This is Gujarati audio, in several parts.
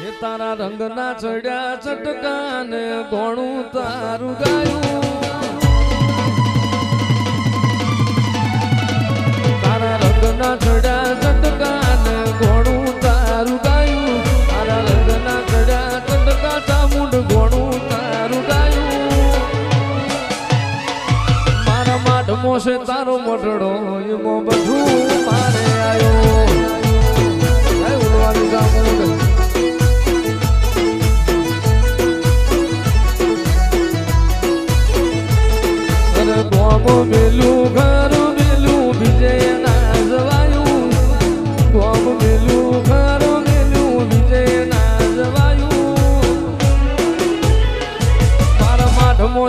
એ તારા રંગના ચડ્યા ચટકાને ગોણું તારું ગાયું. તારા રંગના ચડ્યા ચટકાને ગોણું તારું ગાયું. તારા રંગના ચડ્યા ચટકા ચામુંડ ગોણું તારું ગાયું. મારા માઢ છે તારો મઢડો એમાં બધું મારે આવ્યો ચામુંડ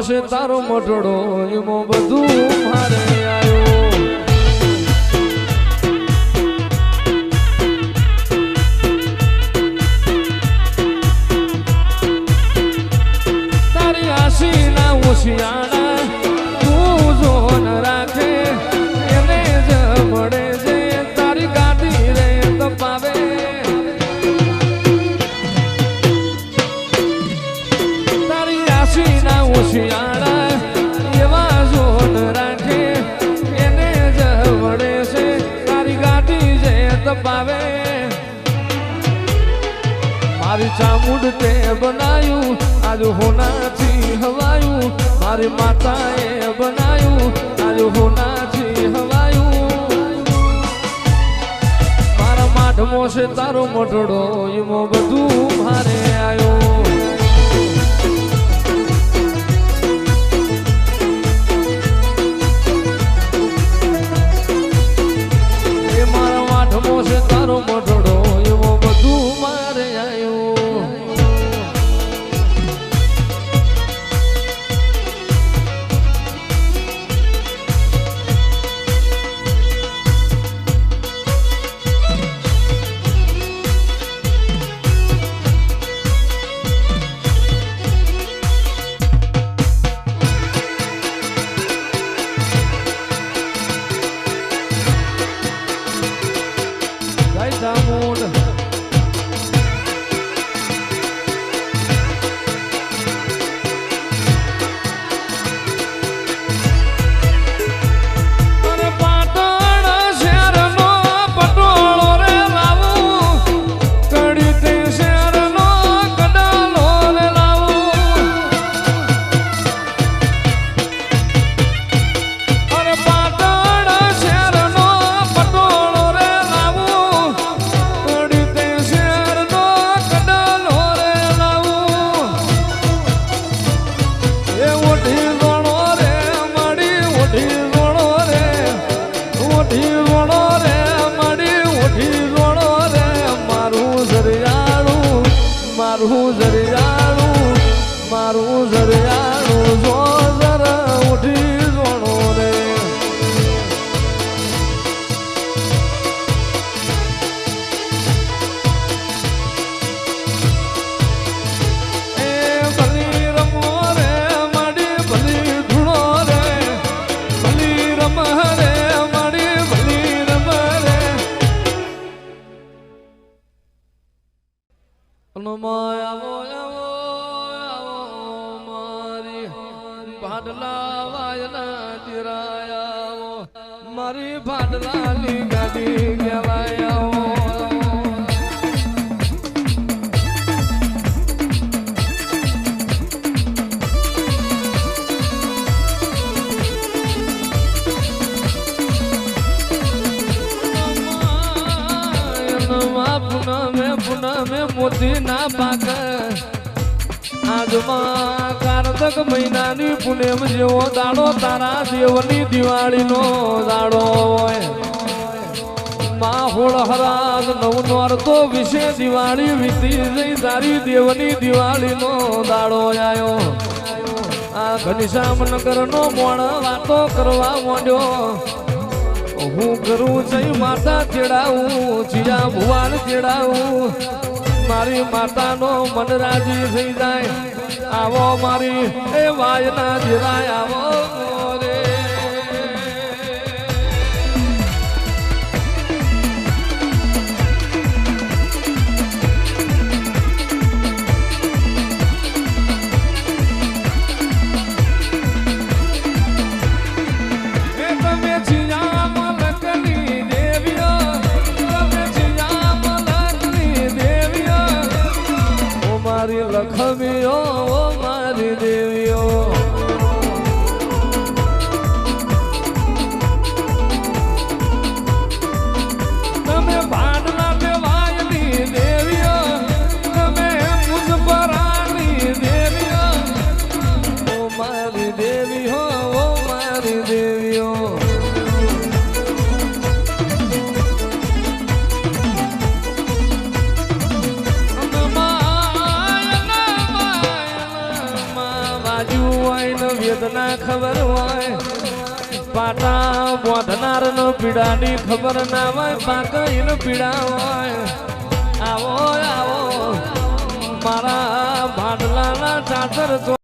છે તારો મટડો એમાં બધું મારે એને જ મળે છે, તારી ગાડી જે તપાવે. મારી ચામુંડ તે બનાયું, આજ હોનાથી હવાયું. મારી માતાએ બનાયું, આજ હોનાથી હવાયું. મારા માઢમો છે તારો મઢડો, એમાં બધું મારે આવ્યો ચામુંડ મારું જરિયાણું મારું જરિયાળું આવો આવો આવો મારી ભાડલા વાયના દિરાય મારી ભાડલાની ગાડી કહેવાય મોતી ના પાક. આજમાં કારતક મહિનાની પુનેમ જેવો દાડો તારા દેવની દિવાળીનો દાડો હોય. માહોળ હરાજ નવ નોરતો વિશે દિવાળી વીતી જઈ તારી દેવની દિવાળીનો દાડો આવ્યો આ ઘનશ્યામ નગરનો મોણ વાતો કરવા માંડ્યો. હું કરું જઈ માતા તેડાવું, જીયા ભુવાન તેડાવું. મારી માતાનો મન રાજી થઈ જાય. આવો મારી એ વાયના જીરાય આવો. ના ખબર હોય, પાટા બોધનાર નો પીડાની ખબર ના હોય પાક નો પીડા હોય. આવો આવો, મારા ભાડલાના ચાદર